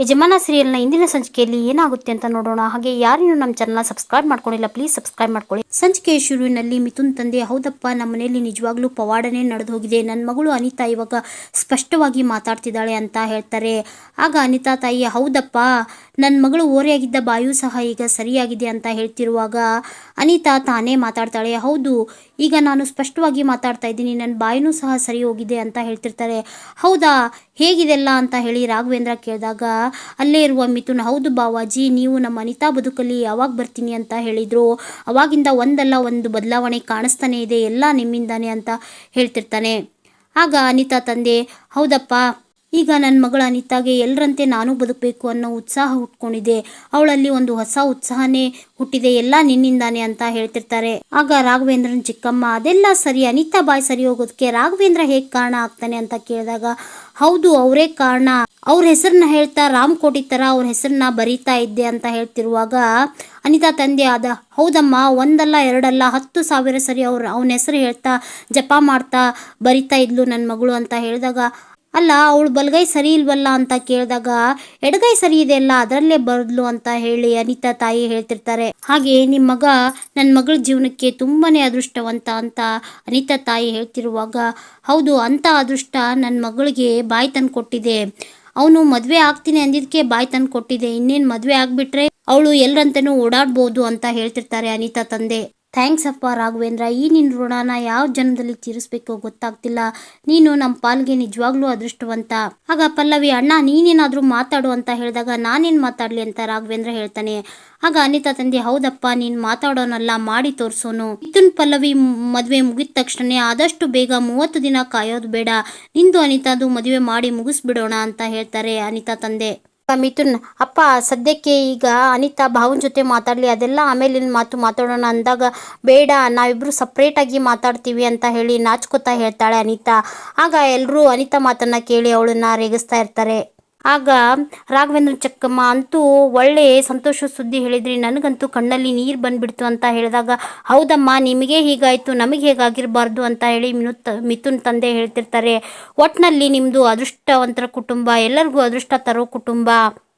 ಯಜಮಾನ ಸೀರಿಯಲ್ನ ಇಂದಿನ ಸಂಚಿಕೆಯಲ್ಲಿ ಏನಾಗುತ್ತೆ ಅಂತ ನೋಡೋಣ. ಹಾಗೆ ಯಾರೇನು ನಮ್ಮ ಚಾನಲ್ನ ಸಬ್ಸ್ಕ್ರೈಬ್ ಮಾಡ್ಕೊಂಡಿಲ್ಲ ಪ್ಲೀಸ್ ಸಬ್ಸ್ಕ್ರೈಬ್ ಮಾಡ್ಕೊಳ್ಳಿ. ಸಂಚಿಕೆಯ ಶುರುವಿನಲ್ಲಿ ಮಿಥುನ್ ತಂದೆ, ಹೌದಪ್ಪ, ನಮ್ಮ ಮನೆಯಲ್ಲಿ ನಿಜವಾಗ್ಲೂ ಪವಾಡನೆ ನಡೆದು ಹೋಗಿದೆ. ನನ್ನ ಮಗಳು ಅನಿತಾ ಇವಾಗ ಸ್ಪಷ್ಟವಾಗಿ ಮಾತಾಡ್ತಿದ್ದಾಳೆ ಅಂತ ಹೇಳ್ತಾರೆ. ಆಗ ಅನಿತಾ ತಾಯಿ, ಹೌದಪ್ಪ ನನ್ನ ಮಗಳು ಓರೆಯಾಗಿದ್ದ ಬಾಯು ಸಹ ಈಗ ಸರಿಯಾಗಿದೆ ಅಂತ ಹೇಳ್ತಿರುವಾಗ ಅನಿತಾ ತಾನೇ ಮಾತಾಡ್ತಾಳೆ. ಹೌದು, ಈಗ ನಾನು ಸ್ಪಷ್ಟವಾಗಿ ಮಾತಾಡ್ತಾ ಇದ್ದೀನಿ. ನನ್ನ ಬಾಯಿನೂ ಸಹ ಸರಿ ಹೋಗಿದೆ ಅಂತ ಹೇಳ್ತಿರ್ತಾರೆ. ಹೌದಾ, ಹೇಗಿದೆಲ್ಲ ಅಂತ ಹೇಳಿ ರಾಘವೇಂದ್ರ ಕೇಳಿದಾಗ ಅಲ್ಲೇ ಇರುವ ಮಿಥುನ್, ಹೌದು ಬಾವಾಜಿ, ನೀವು ನಮ್ಮ ಅನಿತಾ ಬದುಕಲ್ಲಿ ಯಾವಾಗ ಬರ್ತೀನಿ ಅಂತ ಹೇಳಿದ್ರು. ಅವಾಗಿಂದ ಒಂದಲ್ಲ ಒಂದು ಬದಲಾವಣೆ ಕಾಣಿಸ್ತಾನೆ ಇದೆ, ಎಲ್ಲ ನಿಮ್ಮಿಂದಾನೆ ಅಂತ ಹೇಳ್ತಿರ್ತಾನೆ. ಆಗ ಅನಿತಾ ತಂದೆ, ಹೌದಪ್ಪ ಈಗ ನನ್ನ ಮಗಳ ಅನಿತಾಗೆ ಎಲ್ಲರಂತೆ ನಾನು ಬದುಕಬೇಕು ಅನ್ನೋ ಉತ್ಸಾಹ ಹುಟ್ಕೊಂಡಿದೆ. ಅವಳಲ್ಲಿ ಒಂದು ಹೊಸ ಉತ್ಸಾಹನೇ ಹುಟ್ಟಿದೆ. ಎಲ್ಲ ನಿನ್ನಿಂದಾನೆ ಅಂತ ಹೇಳ್ತಿರ್ತಾರೆ. ಆಗ ರಾಘವೇಂದ್ರನ್ ಚಿಕ್ಕಮ್ಮ, ಅದೆಲ್ಲ ಸರಿ, ಅನಿತಾ ಬಾಯ್ ಸರಿ ಹೋಗೋದಕ್ಕೆ ರಾಘವೇಂದ್ರ ಹೇಗೆ ಕಾರಣ ಆಗ್ತಾನೆ ಅಂತ ಕೇಳಿದಾಗ, ಹೌದು, ಅವರೇ ಕಾರಣ. ಅವ್ರ ಹೆಸರನ್ನ ಹೇಳ್ತಾ ರಾಮಕೋಟಿ ತರ ಅವ್ರ ಹೆಸರನ್ನ ಬರೀತಾ ಇದ್ದೆ ಅಂತ ಹೇಳ್ತಿರುವಾಗ, ಅನಿತಾ ತಂದೆ ಆದ, ಹೌದಮ್ಮ, ಒಂದಲ್ಲ, ಎರಡಲ್ಲ, ಹತ್ತು ಸಾವಿರ ಸರಿ ಅವ್ರ, ಅವನ ಹೆಸರು ಹೇಳ್ತಾ ಜಪ ಮಾಡ್ತಾ ಬರಿತಾ ಇದ್ಲು ನನ್ನ ಮಗಳು ಅಂತ ಹೇಳಿದಾಗ ಅಲ್ಲ, ಅವಳು ಬಲಗೈ ಸರಿ ಇಲ್ವಲ್ಲ ಅಂತ ಕೇಳಿದಾಗ, ಎಡಗೈ ಸರಿ ಇದೆ ಅಲ್ಲ, ಅದರಲ್ಲೇ ಬರದ್ಲು ಅಂತ ಹೇಳಿ ಅನಿತಾ ತಾಯಿ ಹೇಳ್ತಿರ್ತಾರೆ. ಹಾಗೆ ನಿಮ್ಮ ಮಗ ನನ್ನ ಮಗಳ ಜೀವನಕ್ಕೆ ತುಂಬಾನೇ ಅದೃಷ್ಟವಂತ ಅಂತ ಅನಿತಾ ತಾಯಿ ಹೇಳ್ತಿರುವಾಗ, ಹೌದು, ಅಂತ ಅದೃಷ್ಟ ನನ್ನ ಮಗಳಿಗೆ ಬಾಯಿ ತಂದು ಕೊಟ್ಟಿದೆ. ಅವನು ಮದುವೆ ಆಗ್ತೀನಿ ಅಂದಿದ್ದಕ್ಕೆ ಬಾಯಿ ತಂದು ಕೊಟ್ಟಿದೆ. ಇನ್ನೇನು ಮದುವೆ ಆಗ್ಬಿಟ್ರೆ ಅವಳು ಎಲ್ಲರಂತನೂ ಓಡಾಡ್ಬೋದು ಅಂತ ಹೇಳ್ತಿರ್ತಾರೆ ಅನಿತಾ ತಂದೆ. ಥ್ಯಾಂಕ್ಸ್ ಅಪ್ಪ ರಾಘವೇಂದ್ರ. ಈ ನಿನ್ನ ಋಣನ ಯಾವ ಜನ್ಮದಲ್ಲಿ ತೀರಿಸ್ಬೇಕೋ ಗೊತ್ತಾಗ್ತಿಲ್ಲ. ನೀನು ನಮ್ಮ ಪಾಲ್ಗೆ ನಿಜವಾಗ್ಲೂ ಅದೃಷ್ಟವಂತ. ಆಗ ಪಲ್ಲವಿ, ಅಣ್ಣ, ನೀನೇನಾದ್ರೂ ಮಾತಾಡು ಅಂತ ಹೇಳಿದಾಗ ನಾನೇನು ಮಾತಾಡ್ಲಿ ಅಂತ ರಾಘವೇಂದ್ರ ಹೇಳ್ತಾನೆ. ಆಗ ಅನಿತಾ ತಂದೆ, ಹೌದಪ್ಪ, ನೀನು ಮಾತಾಡೋನಲ್ಲ, ಮಾಡಿ ತೋರಿಸೋನು. ಇದನ್ ಪಲ್ಲವಿ ಮದುವೆ ಮುಗಿದ ತಕ್ಷಣ ಆದಷ್ಟು ಬೇಗ ಮೂವತ್ತು ದಿನ ಕಾಯೋದು ಬೇಡ. ನಿಂದು ಅನಿತಾದು ಮದುವೆ ಮಾಡಿ ಮುಗಿಸ್ಬಿಡೋಣ ಅಂತ ಹೇಳ್ತಾರೆ ಅನಿತಾ ತಂದೆ. ಮಿಥುನ್, ಅಪ್ಪ, ಸದ್ಯಕ್ಕೆ ಈಗ ಅನಿತಾ ಭಾವನ ಜೊತೆ ಮಾತಾಡಲಿ, ಅದೆಲ್ಲ ಆಮೇಲಿನ ಮಾತು ಮಾತಾಡೋಣ ಅಂದಾಗ, ಬೇಡ, ನಾವಿಬ್ರು ಸಪ್ರೇಟಾಗಿ ಮಾತಾಡ್ತೀವಿ ಅಂತ ಹೇಳಿ ನಾಚ್ಕೋತಾ ಹೇಳ್ತಾಳೆ ಅನಿತಾ. ಆಗ ಎಲ್ಲರೂ ಅನಿತಾ ಮಾತನ್ನು ಕೇಳಿ ಅವಳನ್ನ ರೇಗಿಸ್ತಾ ಇರ್ತಾರೆ. ಆಗ ರಾಘವೇಂದ್ರ ಚಕ್ಕಮ್ಮ ಅಂತೂ ಒಳ್ಳೆ ಸಂತೋಷ ಸುದ್ದಿ ಹೇಳಿದ್ರಿ. ನನಗಂತೂ ಕಣ್ಣಲ್ಲಿ ನೀರು ಬಂದ್ಬಿಡ್ತು ಅಂತ ಹೇಳಿದಾಗ, ಹೌದಮ್ಮ, ನಿಮಗೆ ಹೀಗಾಯಿತು, ನಮಗೆ ಹೇಗಾಗಿರಬಾರ್ದು? ಅಂತ ಹೇಳಿ ಮಿಥುನ್ ತಂದೆ ಹೇಳ್ತಿರ್ತಾರೆ. ಒಟ್ನಲ್ಲಿ ನಿಮ್ಮದು ಅದೃಷ್ಟವಂತರ ಕುಟುಂಬ, ಎಲ್ಲರಿಗೂ ಅದೃಷ್ಟ ತರೋ ಕುಟುಂಬ.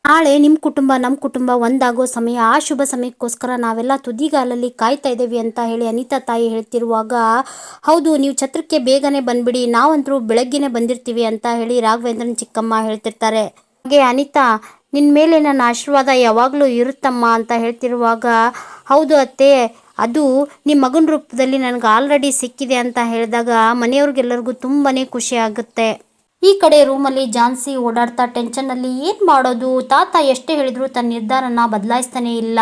ನಾಳೆ ನಿಮ್ಮ ಕುಟುಂಬ ನಮ್ಮ ಕುಟುಂಬ ಒಂದಾಗೋ ಸಮಯ, ಆ ಶುಭ ಸಮಯಕ್ಕೋಸ್ಕರ ನಾವೆಲ್ಲ ತುದಿಗಾಲಲ್ಲಿ ಕಾಯ್ತಾ ಇದ್ದೇವೆ ಅಂತ ಹೇಳಿ ಅನಿತಾ ತಾಯಿ ಹೇಳ್ತಿರುವಾಗ, ಹೌದು, ನೀವು ಛತ್ರಕ್ಕೆ ಬೇಗನೆ ಬಂದ್ಬಿಡಿ ನಾವಂತರೂ ಬೆಳಗ್ಗೆನೆ ಬಂದಿರ್ತೀವಿ ಅಂತ ಹೇಳಿ ರಾಘವೇಂದ್ರನ್ ಚಿಕ್ಕಮ್ಮ ಹೇಳ್ತಿರ್ತಾರೆ. ಹಾಗೆ ಅನಿತಾ ನಿನ್ನ ಮೇಲೆ ನನ್ನ ಆಶೀರ್ವಾದ ಯಾವಾಗಲೂ ಇರುತ್ತಮ್ಮ ಅಂತ ಹೇಳ್ತಿರುವಾಗ, ಹೌದು ಅತ್ತೆ, ಅದು ನಿಮ್ಮ ಮಗನ ರೂಪದಲ್ಲಿ ನನಗೆ ಆಲ್ರೆಡಿ ಸಿಕ್ಕಿದೆ ಅಂತ ಹೇಳಿದಾಗ ಮನೆಯವ್ರಿಗೆಲ್ಲರಿಗೂ ತುಂಬಾ ಖುಷಿ ಆಗುತ್ತೆ. ಈ ಕಡೆ ರೂಮಲ್ಲಿ ಜಾನ್ಸಿ ಓಡಾಡ್ತಾ ಟೆನ್ಷನ್ನಲ್ಲಿ ಏನು ಮಾಡೋದು? ತಾತ ಎಷ್ಟೇ ಹೇಳಿದ್ರು ತನ್ನ ನಿರ್ಧಾರನ ಬದಲಾಯಿಸ್ತಾನೆ ಇಲ್ಲ.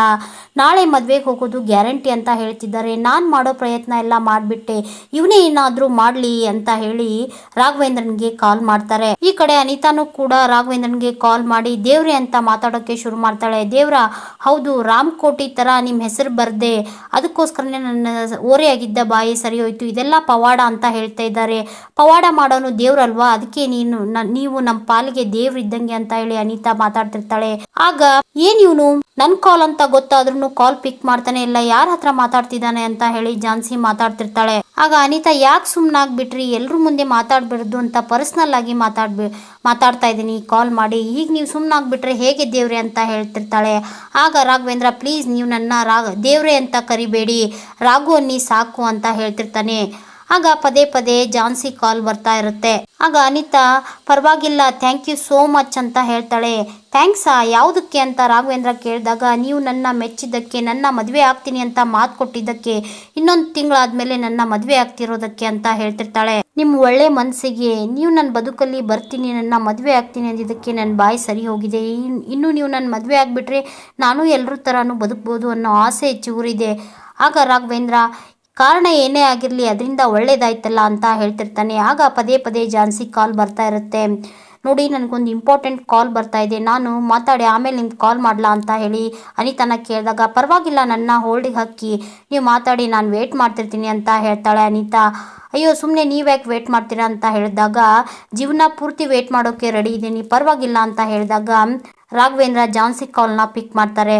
ನಾಳೆ ಮದುವೆಗೆ ಹೋಗೋದು ಗ್ಯಾರಂಟಿ ಅಂತ ಹೇಳ್ತಿದ್ದಾರೆ. ನಾನು ಮಾಡೋ ಪ್ರಯತ್ನ ಎಲ್ಲ ಮಾಡಿಬಿಟ್ಟೆ. ಇವನೇ ಏನಾದರೂ ಮಾಡಲಿ ಅಂತ ಹೇಳಿ ರಾಘವೇಂದ್ರನ್ಗೆ ಕಾಲ್ ಮಾಡ್ತಾರೆ. ಈ ಕಡೆ ಅನಿತಾನು ಕೂಡ ರಾಘವೇಂದ್ರನ್ಗೆ ಕಾಲ್ ಮಾಡಿ, ದೇವ್ರೆ ಅಂತ ಮಾತಾಡೋಕ್ಕೆ ಶುರು ಮಾಡ್ತಾಳೆ. ದೇವ್ರ, ಹೌದು, ರಾಮಕೋಟಿ ಥರ ನಿಮ್ಮ ಹೆಸರು ಬರ್ದೆ. ಅದಕ್ಕೋಸ್ಕರನೇ ನನ್ನ ಓರೆಯಾಗಿದ್ದ ಬಾಯಿ ಸರಿ ಹೋಯ್ತು. ಇದೆಲ್ಲ ಪವಾಡ ಅಂತ ಹೇಳ್ತಾ ಇದ್ದಾರೆ. ಪವಾಡ ಮಾಡೋನು ದೇವ್ರಲ್ವಾ? ಅದಕ್ಕೆ ನೀನು? ನೀವು ನಮ್ಮ ಪಾಲಿಗೆ ದೇವ್ರಿದ್ದಂಗೆ ಅಂತ ಹೇಳಿ ಅನಿತಾ ಮಾತಾಡ್ತಿರ್ತಾಳೆ. ಆಗ ಏನ್ ಇವನು? ನನ್ ಕಾಲ್ ಅಂತ ಗೊತ್ತಾದ್ರೂ ಕಾಲ್ ಪಿಕ್ ಮಾಡ್ತಾನೆ ಇಲ್ಲ, ಯಾರ ಹತ್ರ ಮಾತಾಡ್ತಿದ್ದಾನೆ ಅಂತ ಹೇಳಿ ಜಾನ್ಸಿ ಮಾತಾಡ್ತಿರ್ತಾಳೆ. ಆಗ ಅನಿತಾ ಯಾಕೆ ಸುಮ್ಮನಾಗ್ಬಿಟ್ರಿ ಎಲ್ರ ಮುಂದೆ ಮಾತಾಡ್ಬಿಡ್ದು ಅಂತ ಪರ್ಸನಲ್ ಆಗಿ ಮಾತಾಡ್ಬಿ ಮಾತಾಡ್ತಾ ಇದ್ದೀನಿ ಕಾಲ್ ಮಾಡಿ. ಈಗ ನೀವು ಸುಮ್ಮನಾಗ್ಬಿಟ್ರೆ ಹೇಗೆ ದೇವ್ರೆ ಅಂತ ಹೇಳ್ತಿರ್ತಾಳೆ. ಆಗ ರಾಘವೇಂದ್ರ, ಪ್ಲೀಸ್ ನೀವು ನನ್ನ ರಾಗ ದೇವ್ರೆ ಅಂತ ಕರಿಬೇಡಿ. ರಾಘು ಅನ್ನಿ ಸಾಕು ಅಂತ ಹೇಳ್ತಿರ್ತಾನೆ. ಆಗ ಪದೇ ಪದೇ ಜಾನ್ಸಿ ಕಾಲ್ ಬರ್ತಾ ಇರುತ್ತೆ. ಆಗ ಅನಿತಾ, ಪರವಾಗಿಲ್ಲ ಥ್ಯಾಂಕ್ ಯು ಸೋ ಮಚ್ ಅಂತ ಹೇಳ್ತಾಳೆ. ಥ್ಯಾಂಕ್ಸಾ ಯಾವುದಕ್ಕೆ ಅಂತ ರಾಘವೇಂದ್ರ ಕೇಳಿದಾಗ, ನೀವು ನನ್ನ ಮೆಚ್ಚಿದ್ದಕ್ಕೆ, ನನ್ನ ಮದುವೆ ಆಗ್ತೀನಿ ಅಂತ ಮಾತು ಕೊಟ್ಟಿದ್ದಕ್ಕೆ, ಇನ್ನೊಂದು ತಿಂಗಳಾದ್ಮೇಲೆ ನನ್ನ ಮದುವೆ ಆಗ್ತಿರೋದಕ್ಕೆ ಅಂತ ಹೇಳ್ತಿರ್ತಾಳೆ. ನಿಮ್ಮ ಒಳ್ಳೆ ಮನಸ್ಸಿಗೆ ನೀವು ನನ್ನ ಬದುಕಲ್ಲಿ ಬರ್ತೀನಿ, ನನ್ನ ಮದುವೆ ಆಗ್ತೀನಿ ಅಂದಿದ್ದಕ್ಕೆ ನನ್ನ ಬಾಯಿ ಸರಿ ಹೋಗಿದೆ. ಇನ್ನು ನೀವು ನನ್ನ ಮದುವೆ ಆಗಿಬಿಟ್ರೆ ನಾನು ಎಲ್ಲರೂ ಥರನೂ ಬದುಕ್ಬೋದು ಅನ್ನೋ ಆಸೆ ಚೂರಿದೆ ಆಗ ರಾಘವೇಂದ್ರ ಕಾರಣ ಏನೇ ಆಗಿರಲಿ, ಅದರಿಂದ ಒಳ್ಳೇದಾಯ್ತಲ್ಲ ಅಂತ ಹೇಳ್ತಿರ್ತಾನೆ. ಆಗ ಪದೇ ಪದೇ ಜಾನ್ಸಿ ಕಾಲ್ ಬರ್ತಾ ಇರುತ್ತೆ. ನೋಡಿ, ನನಗೊಂದು ಇಂಪಾರ್ಟೆಂಟ್ ಕಾಲ್ ಬರ್ತಾ ಇದೆ. ನಾನು ಮಾತಾಡಿ ಆಮೇಲೆ ನಿಮ್ಗೆ ಕಾಲ್ ಮಾಡಲಾ ಅಂತ ಹೇಳಿ ಅನಿತನ ಕೇಳಿದಾಗ, ಪರವಾಗಿಲ್ಲ ನನ್ನ ಹೋಲ್ಡಿಗೆ ಹಾಕಿ ನೀವು ಮಾತಾಡಿ, ನಾನು ವೇಟ್ ಮಾಡ್ತಿರ್ತೀನಿ ಅಂತ ಹೇಳ್ತಾಳೆ ಅನಿತಾ. ಅಯ್ಯೋ ಸುಮ್ಮನೆ ನೀವು ಯಾಕೆ ವೇಟ್ ಮಾಡ್ತೀರಾ ಅಂತ ಹೇಳಿದಾಗ, ಜೀವನ ಪೂರ್ತಿ ವೇಟ್ ಮಾಡೋಕ್ಕೆ ರೆಡಿ ಇದ್ದೀನಿ ಪರವಾಗಿಲ್ಲ ಅಂತ ಹೇಳಿದಾಗ ರಾಘವೇಂದ್ರ ಜಾನ್ಸಿ ಕಾಲ್ನ ಪಿಕ್ ಮಾಡ್ತಾರೆ.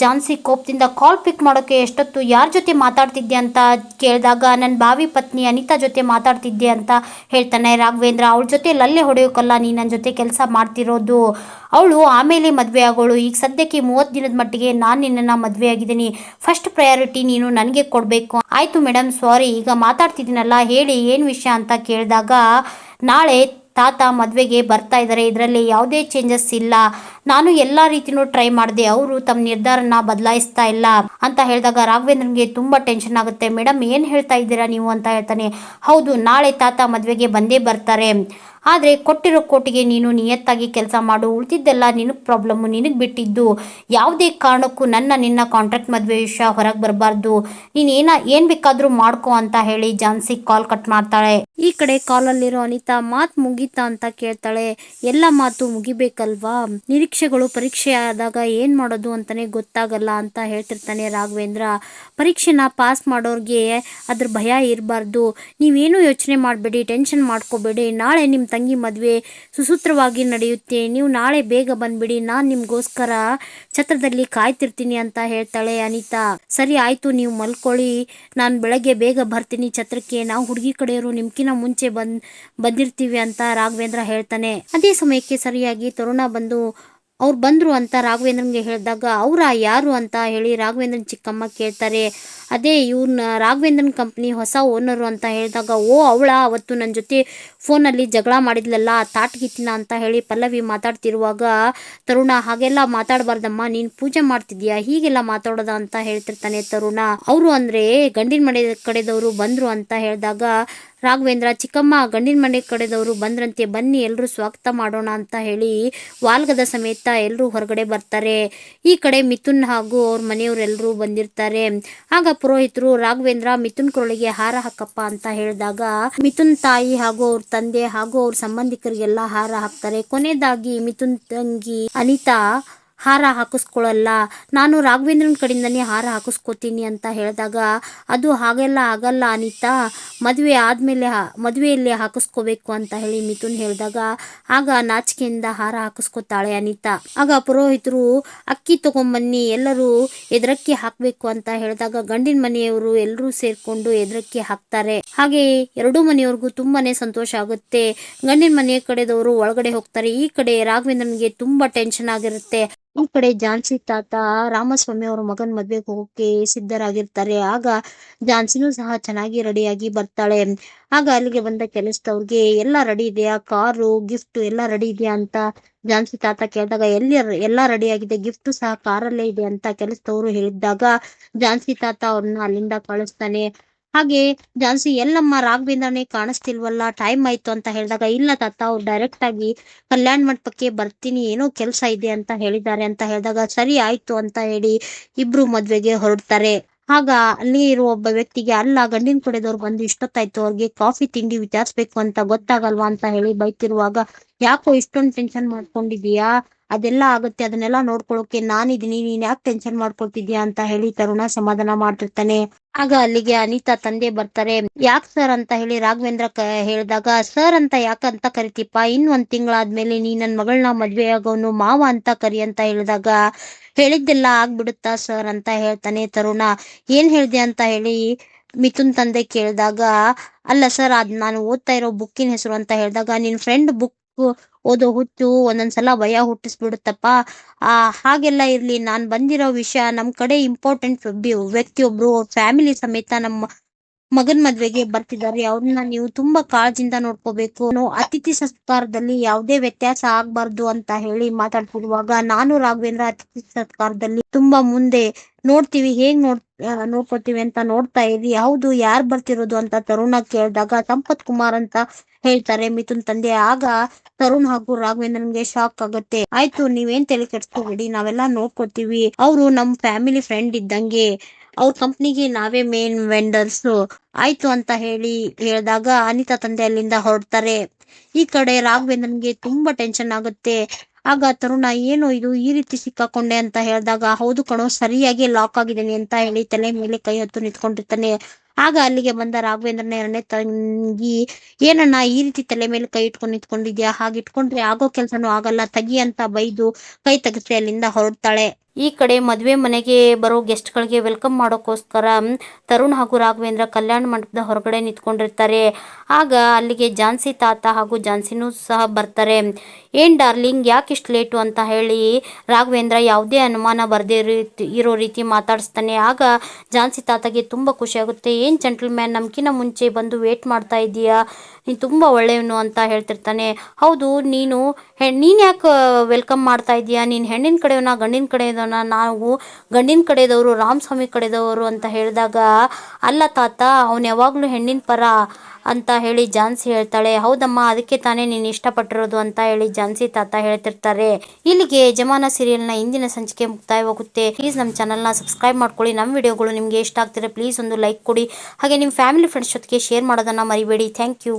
ಜಾನ್ಸಿ ಕೋಪದಿಂದ ಕಾಲ್ ಪಿಕ್ ಮಾಡೋಕೆ ಎಷ್ಟೊತ್ತು ಯಾರ ಜೊತೆ ಮಾತಾಡ್ತಿದ್ದೆ ಅಂತ ಕೇಳಿದಾಗ ನನ್ನ ಭಾವಿ ಪತ್ನಿ ಅನಿತಾ ಜೊತೆ ಮಾತಾಡ್ತಿದ್ದೆ ಅಂತ ಹೇಳ್ತಾನೆ. ರಾಘವೇಂದ್ರ, ಅವಳ ಜೊತೆ ಲಲ್ಲೆ ಹೊಡೆಯೋಕಲ್ಲ ನೀ ನನ್ನ ಜೊತೆ ಕೆಲಸ ಮಾಡ್ತಿರೋದು. ಅವಳು ಆಮೇಲೆ ಮದುವೆ ಆಗೋಳು. ಈಗ ಸದ್ಯಕ್ಕೆ ಮೂವತ್ತು ದಿನದ ಮಟ್ಟಿಗೆ ನಾನು ನಿನ್ನನ್ನು ಮದುವೆ ಆಗಿದ್ದೀನಿ. ಫಸ್ಟ್ ಪ್ರಯಾರಿಟಿ ನೀನು ನನಗೆ ಕೊಡಬೇಕು. ಆಯಿತು ಮೇಡಮ್ ಸಾರಿ ಈಗ ಮಾತಾಡ್ತಿದ್ದೀನಲ್ಲ, ಹೇಳಿ ಏನು ವಿಷಯ ಅಂತ ಕೇಳಿದಾಗ ನಾಳೆ ತಾತ ಮದುವೆಗೆ ಬರ್ತಾ ಇದ್ದಾರೆ ಇದರಲ್ಲಿ ಯಾವುದೇ ಚೇಂಜಸ್ ಇಲ್ಲ. ನಾನು ಎಲ್ಲಾ ರೀತಿನೂ ಟ್ರೈ ಮಾಡಿದೆ, ಅವರು ತಮ್ಮ ನಿರ್ಧಾರನ ಬದಲಾಯಿಸ್ತಾ ಇಲ್ಲ ಅಂತ ಹೇಳಿದಾಗ ರಾಘವೇಂದ್ರನ್ಗೆ ತುಂಬಾ ಟೆನ್ಷನ್ ಆಗುತ್ತೆ. ಮೇಡಮ್ ಏನು ಹೇಳ್ತಾ ಇದ್ದೀರಾ ನೀವು? ಅಂತ ಹೇಳ್ತಾನೆ. ಹೌದು, ನಾಳೆ ತಾತ ಮದ್ವೆಗೆ ಬಂದೇ ಬರ್ತಾರೆ. ಆದರೆ ಕೊಟ್ಟಿರೋ ಕೋಟಿಗೆ ನೀನು ನಿಯತ್ತಾಗಿ ಕೆಲಸ ಮಾಡು. ಉಳಿದಿದ್ದೆಲ್ಲ ನಿನಗೆ ಪ್ರಾಬ್ಲಮ್ಮು ನಿನಗೆ ಬಿಟ್ಟಿದ್ದು. ಯಾವುದೇ ಕಾರಣಕ್ಕೂ ನನ್ನ ನಿನ್ನ ಕಾಂಟ್ರಾಕ್ಟ್ ಮದುವೆ ವಿಷಯ ಹೊರಗೆ ಬರಬಾರ್ದು. ನೀನು ಏನ, ಏನು ಬೇಕಾದರೂ ಮಾಡ್ಕೊ ಅಂತ ಹೇಳಿ ಜಾನ್ಸಿ ಕಾಲ್ ಕಟ್ ಮಾಡ್ತಾಳೆ. ಈ ಕಡೆ ಕಾಲಲ್ಲಿರೋ ಅನಿತಾ, ಮಾತು ಮುಗೀತಾ ಅಂತ ಕೇಳ್ತಾಳೆ. ಎಲ್ಲ ಮಾತು ಮುಗಿಬೇಕಲ್ವಾ? ನಿರೀಕ್ಷೆಗಳು ಪರೀಕ್ಷೆ ಆದಾಗ ಏನು ಮಾಡೋದು ಅಂತಲೇ ಗೊತ್ತಾಗಲ್ಲ ಅಂತ ಹೇಳ್ತಿರ್ತಾನೆ ರಾಘವೇಂದ್ರ. ಪರೀಕ್ಷೆನ ಪಾಸ್ ಮಾಡೋರಿಗೆ ಅದ್ರ ಭಯ ಇರಬಾರ್ದು. ನೀವೇನು ಯೋಚನೆ ಮಾಡಬೇಡಿ ಟೆನ್ಷನ್ ಮಾಡ್ಕೋಬೇಡಿ. ನಾಳೆ ನಿಮ್ಮ ತಂಗಿ ಮದುವೆ ಸುಸೂತ್ರವಾಗಿ ನಡೆಯುತ್ತೆ. ನೀವು ನಾಳೆ ಬೇಗ ಬಂದ್ಬಿಡಿ. ನಾನು ನಿಮಗೋಸ್ಕರ ಛತ್ರದಲ್ಲಿ ಕಾಯ್ತಿರ್ತೀನಿ ಅಂತ ಹೇಳ್ತಾಳೆ ಅನಿತಾ. ಸರಿ ಆಯಿತು, ನೀವು ಮಲ್ಕೊಳ್ಳಿ. ನಾನು ಬೆಳಗ್ಗೆ ಬೇಗ ಬರ್ತೀನಿ ಛತ್ರಕ್ಕೆ. ನಾವು ಹುಡುಗಿ ಕಡೆಯವರು ನಿಮ್ಕಿನ ಮುಂಚೆ ಬಂದ್ ಬಂದಿರ್ತೀವಿ ಅಂತ ರಾಘವೇಂದ್ರ ಹೇಳ್ತಾನೆ. ಅದೇ ಸಮಯಕ್ಕೆ ಸರಿಯಾಗಿ ತರುಣ ಬಂದು ಅವ್ರು ಬಂದರು ಅಂತ ರಾಘವೇಂದ್ರನ್ಗೆ ಹೇಳಿದಾಗ, ಅವರ ಯಾರು ಅಂತ ಹೇಳಿ ರಾಘವೇಂದ್ರನ ಚಿಕ್ಕಮ್ಮ ಕೇಳ್ತಾರೆ. ಅದೇ ಇವ್ರನ್ನ ರಾಘವೇಂದ್ರನ್ ಕಂಪ್ನಿ ಹೊಸ ಓನರು ಅಂತ ಹೇಳಿದಾಗ, ಓ, ಅವಳ, ಅವತ್ತು ನನ್ನ ಜೊತೆ ಫೋನಲ್ಲಿ ಜಗಳ ಮಾಡಿದ್ಲಲ್ಲ, ತಾಟ್ಗಿತ್ತಿನ ಅಂತ ಹೇಳಿ ಪಲ್ಲವಿ ಮಾತಾಡ್ತಿರುವಾಗ, ತರುಣ, ಹಾಗೆಲ್ಲ ಮಾತಾಡಬಾರ್ದಮ್ಮ, ನೀನು ಪೂಜೆ ಮಾಡ್ತಿದ್ಯಾ? ಹೀಗೆಲ್ಲ ಮಾತಾಡೋದ ಅಂತ ಹೇಳ್ತಿರ್ತಾನೆ ತರುಣ. ಅವರು ಅಂದರೆ ಗಂಡಿನ ಮನೆ ಕಡೆದವರು ಬಂದರು ಅಂತ ಹೇಳಿದಾಗ ರಾಘವೇಂದ್ರ, ಚಿಕ್ಕಮ್ಮ, ಗಂಡಿನ ಮನೆ ಕಡೆದವರು ಬಂದ್ರಂತೆ, ಬನ್ನಿ ಎಲ್ಲರೂ ಸ್ವಾಗತ ಮಾಡೋಣ ಅಂತ ಹೇಳಿ ವಾಲ್ಗದ ಸಮೇತ ಎಲ್ಲರೂ ಹೊರಗಡೆ ಬರ್ತಾರೆ. ಈ ಕಡೆ ಮಿಥುನ್ ಹಾಗೂ ಅವ್ರ ಮನೆಯವರೆಲ್ಲರೂ ಬಂದಿರ್ತಾರೆ. ಆಗ ಪುರೋಹಿತರು, ರಾಘವೇಂದ್ರ, ಮಿಥುನ್ ಕೊರಳಿಗೆ ಹಾರ ಹಾಕಪ್ಪ ಅಂತ ಹೇಳಿದಾಗ ಮಿಥುನ್ ತಾಯಿ ಹಾಗೂ ಅವ್ರ ತಂದೆ ಹಾಗೂ ಅವ್ರ ಸಂಬಂಧಿಕರಿಗೆಲ್ಲ ಹಾರ ಹಾಕ್ತಾರೆ. ಕೊನೆಯದಾಗಿ ಮಿಥುನ್ ತಂಗಿ ಅನಿತಾ ಹಾರ ಹಾಕಿಸ್ಕೊಳ್ಳಲ್ಲ. ನಾನು ರಾಘವೇಂದ್ರನ ಕಡೆಯಿಂದನೇ ಹಾರ ಹಾಕಿಸ್ಕೋತೀನಿ ಅಂತ ಹೇಳಿದಾಗ, ಅದು ಹಾಗೆಲ್ಲ ಆಗಲ್ಲ ಅನಿತಾ. ಮದುವೆ ಆದಮೇಲೆ ಮದುವೆಯಲ್ಲಿ ಹಾಕಿಸ್ಕೋಬೇಕು ಅಂತ ಹೇಳಿ ಮಿಥುನ್ ಹೇಳಿದಾಗ, ಆಗ ನಾಚಿಕೆಯಿಂದ ಹಾರ ಹಾಕಿಸ್ಕೋತಾಳೆ ಅನಿತಾ. ಆಗ ಪುರೋಹಿತರು, ಅಕ್ಕಿ ತಗೊಂಬನ್ನಿ, ಎಲ್ಲರೂ ಎದ್ರಕ್ಕಿ ಹಾಕಬೇಕು ಅಂತ ಹೇಳಿದಾಗ, ಗಂಡಿನ ಮನೆಯವರು ಎಲ್ಲರೂ ಸೇರಿಕೊಂಡು ಎದ್ರಕ್ಕಿ ಹಾಕ್ತಾರೆ. ಹಾಗೆ ಎರಡೂ ಮನೆಯವ್ರಿಗೂ ತುಂಬಾನೇ ಸಂತೋಷ ಆಗುತ್ತೆ. ಗಂಡಿನ ಮನೆಯ ಕಡೆದವರು ಒಳಗಡೆ ಹೋಗ್ತಾರೆ. ಈ ಕಡೆ ರಾಘವೇಂದ್ರನಿಗೆ ತುಂಬಾ ಟೆನ್ಷನ್ ಆಗಿರುತ್ತೆ. ಈ ಕಡೆ ಝಾನ್ಸಿ ತಾತ, ರಾಮಸ್ವಾಮಿ ಅವ್ರ ಮಗನ್ ಮದ್ವೆಗೆ ಹೋಗಕ್ಕೆ ಸಿದ್ಧರಾಗಿರ್ತಾರೆ. ಆಗ ಝಾನ್ಸಿನೂ ಸಹ ಚೆನ್ನಾಗಿ ರೆಡಿಯಾಗಿ ಬರ್ತಾಳೆ. ಆಗ ಅಲ್ಲಿಗೆ ಬಂದ ಕೆಲಸದವ್ರಿಗೆ, ಎಲ್ಲ ರೆಡಿ ಇದೆಯಾ? ಕಾರು, ಗಿಫ್ಟ್ ಎಲ್ಲ ರೆಡಿ ಇದೆಯಾ? ಅಂತ ಝಾನ್ಸಿ ತಾತ ಕೇಳಿದಾಗ, ಎಲ್ಲಿ ಎಲ್ಲ ರೆಡಿ ಆಗಿದೆ? ಗಿಫ್ಟ್ ಸಹ ಕಾರಲ್ಲೇ ಇದೆ? ಅಂತ ಕೆಲಸದವರು ಹೇಳಿದಾಗ ಝಾನ್ಸಿ ತಾತ ಅವ್ರನ್ನ ಅಲ್ಲಿಂದ ಕಳಿಸ್ತಾನೆ. ಹಾಗೆ ಜಾನ್ಸಿ, ಎಲ್ಲಮ್ಮ ರಾಘವೇಂದ್ರನೇ ಕಾಣಿಸ್ತಿಲ್ವಲ್ಲ ಟೈಮ್ ಆಯ್ತು ಅಂತ ಹೇಳಿದಾಗ, ಇಲ್ಲ ತಾತ, ಅವ್ರು ಡೈರೆಕ್ಟ್ ಆಗಿ ಕಲ್ಯಾಣ ಮಂಟಪಕ್ಕೆ ಬರ್ತೀನಿ, ಏನೋ ಕೆಲಸ ಇದೆ ಅಂತ ಹೇಳಿದ್ದಾರೆ ಅಂತ ಹೇಳಿದಾಗ, ಸರಿ ಆಯ್ತು ಅಂತ ಹೇಳಿ ಇಬ್ರು ಮದ್ವೆಗೆ ಹೊರಡ್ತಾರೆ. ಆಗ ಅಲ್ಲಿ ಇರುವ ಒಬ್ಬ ವ್ಯಕ್ತಿಗೆ, ಅಲ್ಲ, ಗಂಡಿನ ಕಡೆದವ್ರು ಬಂದು ಇಷ್ಟೊತ್ತಾಯ್ತು, ಅವ್ರಿಗೆ ಕಾಫಿ ತಿಂಡಿ ವಿಚಾರಿಸ್ಬೇಕು ಅಂತ ಗೊತ್ತಾಗಲ್ವಾ ಅಂತ ಹೇಳಿ ಬೈತಿರುವಾಗ, ಯಾಕೋ ಇಷ್ಟೊಂದು ಟೆನ್ಷನ್ ಮಾಡ್ಕೊಂಡಿದೀಯಾ ಅದೆಲ್ಲ ಆಗುತ್ತೆ, ಅದನ್ನೆಲ್ಲ ನೋಡ್ಕೊಳಕ್ಕೆ ನಾನಿದ್ದೀನಿ, ನೀನ್ ಯಾಕೆ ಟೆನ್ಷನ್ ಮಾಡ್ಕೊಳ್ತಿದ್ಯಾ ಅಂತ ಹೇಳಿ ತರುಣ ಸಮಾಧಾನ ಮಾಡ್ತಿರ್ತಾನೆ. ಆಗ ಅಲ್ಲಿಗೆ ಅನಿತಾ ತಂದೆ ಬರ್ತಾರೆ. ಯಾಕ್ ಸರ್ ಅಂತ ಹೇಳಿ ರಾಘವೇಂದ್ರ ಹೇಳಿದಾಗ ಸರ್ ಅಂತ ಯಾಕಂತ ಕರಿತೀಪ ಇನ್ ಒಂದ್ ತಿಂಗಳಾದ್ಮೇಲೆ ನೀ ನನ್ ಮಗಳನ್ನ ಮದ್ವೆ ಆಗೋನು ಮಾವ ಅಂತ ಕರಿ ಅಂತ ಹೇಳಿದಾಗ, ಹೇಳಿದ್ದೆಲ್ಲ ಆಗ್ಬಿಡುತ್ತಾ ಸರ್ ಅಂತ ಹೇಳ್ತಾನೆ ತರುಣ. ಏನ್ ಹೇಳ್ದೆ ಅಂತ ಹೇಳಿ ಮಿಥುನ್ ತಂದೆ ಕೇಳಿದಾಗ, ಅಲ್ಲ ಸರ್ ಅದ್ ನಾನು ಓದ್ತಾ ಇರೋ ಬುಕ್ಕಿನ ಹೆಸರು ಅಂತ ಹೇಳಿದಾಗ, ನಿನ್ ಫ್ರೆಂಡ್ ಬುಕ್ ಓದೋ ಹುಚ್ಚು ಒಂದೊಂದ್ಸಲ ಭಯ ಹುಟ್ಟಿಸ್ಬಿಡುತ್ತಪ್ಪ. ಆ, ಹಾಗೆಲ್ಲ ಇರ್ಲಿ. ನಾನ್ ಬಂದಿರೋ ವಿಷಯ ನಮ್ ಕಡೆ ಇಂಪಾರ್ಟೆಂಟ್ ವ್ಯಕ್ತಿಯೊಬ್ರು ಫ್ಯಾಮಿಲಿ ಸಮೇತ ನಮ್ಮ ಮಗನ್ ಮದ್ವೆಗೆ ಬರ್ತಿದ್ದಾರೆ. ಅವ್ರನ್ನ ನೀವು ತುಂಬಾ ಕಾಳಜಿಯಿಂದ ನೋಡ್ಕೋಬೇಕು. ಅತಿಥಿ ಸತ್ಕಾರದಲ್ಲಿ ಯಾವುದೇ ವ್ಯತ್ಯಾಸ ಆಗ್ಬಾರ್ದು ಅಂತ ಹೇಳಿ ಮಾತಾಡ್ತಿರುವಾಗ, ನಾನು ರಾಘವೇಂದ್ರ ಅತಿಥಿ ಸತ್ಕಾರದಲ್ಲಿ ತುಂಬಾ ಮುಂದೆ ನೋಡ್ತೀವಿ. ಹೇಗ್ ನೋಡ್ ನೋಡ್ಕೋತೀವಿ ಅಂತ ನೋಡ್ತಾ ಇದ್ವಿ ಹೌದು, ಯಾರ್ ಬರ್ತಿರೋದು ಅಂತ ತರುಣ ಕೇಳಿದಾಗ ಸಂಪತ್ ಕುಮಾರ್ ಅಂತ ಹೇಳ್ತಾರೆ ಮಿಥುನ್ ತಂದೆ. ಆಗ ತರುಣ್ ಹಾಗೂ ರಾಘವೇಂದ್ರನ್ಗೆ ಶಾಕ್ ಆಗುತ್ತೆ. ಆಯ್ತು, ನೀವೇನ್ ತಲೆ ಕೆಡ್ಸ್ಕೋಬೇಡಿ, ನಾವೆಲ್ಲ ನೋಡ್ಕೋತೀವಿ. ಅವರು ನಮ್ ಫ್ಯಾಮಿಲಿ ಫ್ರೆಂಡ್ ಇದ್ದಂಗೆ. ಅವ್ರ ಕಂಪ್ನಿಗೆ ನಾವೇ ಮೇನ್ ವೆಂಡರ್ಸ್ ಆಯ್ತು ಅಂತ ಹೇಳಿ ಹೇಳಿದಾಗ ಅನಿತಾ ತಂದೆ ಅಲ್ಲಿಂದ ಹೊರಡ್ತಾರೆ. ಈ ಕಡೆ ರಾಘವೇಂದ್ರನ್ಗೆ ತುಂಬಾ ಟೆನ್ಷನ್ ಆಗುತ್ತೆ. ಆಗ ತರುಣ ಏನು ಇದು ಈ ರೀತಿ ಸಿಕ್ಕಾಕೊಂಡೆ ಅಂತ ಹೇಳಿದಾಗ, ಹೌದು ಕಣೋ, ಸರಿಯಾಗಿ ಲಾಕ್ ಆಗಿದ್ದೇನೆ ಅಂತ ಹೇಳಿ ತಲೆ ಮೇಲೆ ಕೈ ಹೊತ್ತು ನಿಂತ್ಕೊಂಡಿರ್ತಾನೆ. ಆಗ ಅಲ್ಲಿಗೆ ಬಂದ ರಾಘವೇಂದ್ರನ ಎರಡನೇ ತಂಗಿ, ಏನಣ್ಣ, ಈ ರೀತಿ ತಲೆ ಮೇಲೆ ಕೈ ಇಟ್ಕೊಂಡು ನಿಂತ್ಕೊಂಡಿದ್ಯಾ? ಹಾಗೆ ಇಟ್ಕೊಂಡ್ರೆ ಆಗೋ ಕೆಲ್ಸನೂ ಆಗಲ್ಲ, ತಗಿ ಅಂತ ಬೈದು ಕೈ ತೆಗೆಸಿ ಅಲ್ಲಿಂದ ಹೊರಡ್ತಾಳೆ. ಈ ಕಡೆ ಮದುವೆ ಮನೆಗೆ ಬರೋ ಗೆಸ್ಟ್ಗಳಿಗೆ ವೆಲ್ಕಮ್ ಮಾಡೋಕ್ಕೋಸ್ಕರ ತರುಣ್ ಹಾಗೂ ರಾಘವೇಂದ್ರ ಕಲ್ಯಾಣ ಮಂಟಪದ ಹೊರಗಡೆ ನಿಂತ್ಕೊಂಡಿರ್ತಾರೆ. ಆಗ ಅಲ್ಲಿಗೆ ಜಾನ್ಸಿ ತಾತ ಹಾಗೂ ಜಾನ್ಸಿನೂ ಸಹ ಬರ್ತಾರೆ. ಏನ್ ಡಾರ್ಲಿಂಗ್, ಯಾಕೆ ಇಷ್ಟು ಲೇಟು ಅಂತ ಹೇಳಿ ರಾಘವೇಂದ್ರ ಯಾವುದೇ ಅನುಮಾನ ಬರದೇ ಇರೋ ರೀತಿ ಮಾತಾಡಿಸ್ತಾನೆ. ಆಗ ಜಾನ್ಸಿ ತಾತಗೆ ತುಂಬ ಖುಷಿಯಾಗುತ್ತೆ. ಏನು ಜೆಂಟಲ್ಮ್ಯಾನ್, ನಮ್ಕಿನ್ನ ಮುಂಚೆ ಬಂದು ವೇಟ್ ಮಾಡ್ತಾ ಇದ್ದೀಯಾ ನೀನು ತುಂಬ ಒಳ್ಳೆಯವನು ಅಂತ ಹೇಳ್ತಿರ್ತಾನೆ. ಹೌದು, ನೀನು ನೀನು ಯಾಕೆ ವೆಲ್ಕಮ್ ಮಾಡ್ತಾ ಇದೀಯಾ ನೀನು ಹೆಣ್ಣಿನ ಕಡೆಯವನ, ಗಂಡಿನ ಕಡೆಯವನ? ನಾವು ಗಂಡಿನ ಕಡೆದವರು, ರಾಮಸ್ವಾಮಿ ಕಡೆದವರು ಅಂತ ಹೇಳಿದಾಗ, ಅಲ್ಲ ತಾತ, ಅವನು ಯಾವಾಗಲೂ ಹೆಣ್ಣಿನ ಪರ ಅಂತ ಹೇಳಿ ಜಾನ್ಸಿ ಹೇಳ್ತಾಳೆ. ಹೌದಮ್ಮ, ಅದಕ್ಕೆ ತಾನೇ ನೀನು ಇಷ್ಟಪಟ್ಟಿರೋದು ಅಂತ ಹೇಳಿ ಜಾನ್ಸಿ ತಾತ ಹೇಳ್ತಿರ್ತಾರೆ. ಇಲ್ಲಿಗೆ ಯಜಮಾನ ಸೀರಿಯಲ್ನ ಇಂದಿನ ಸಂಚಿಕೆ ಮುಕ್ತಾಯವಾಗುತ್ತೆ. ಪ್ಲೀಸ್ ನಮ್ಮ ಚಾನಲ್ನ ಸಬ್ಸ್ಕ್ರೈಬ್ ಮಾಡ್ಕೊಳ್ಳಿ. ನಮ್ಮ ವಿಡಿಯೋಗಳು ನಿಮಗೆ ಇಷ್ಟ ಆಗ್ತಿದ್ರೆ ಪ್ಲೀಸ್ ಒಂದು ಲೈಕ್ ಕೊಡಿ. ಹಾಗೆ ನಿಮ್ಮ ಫ್ಯಾಮಿಲಿ ಫ್ರೆಂಡ್ಸ್ ಜೊತೆಗೆ ಶೇರ್ ಮಾಡೋದನ್ನು ಮರಿಬೇಡಿ. Thank you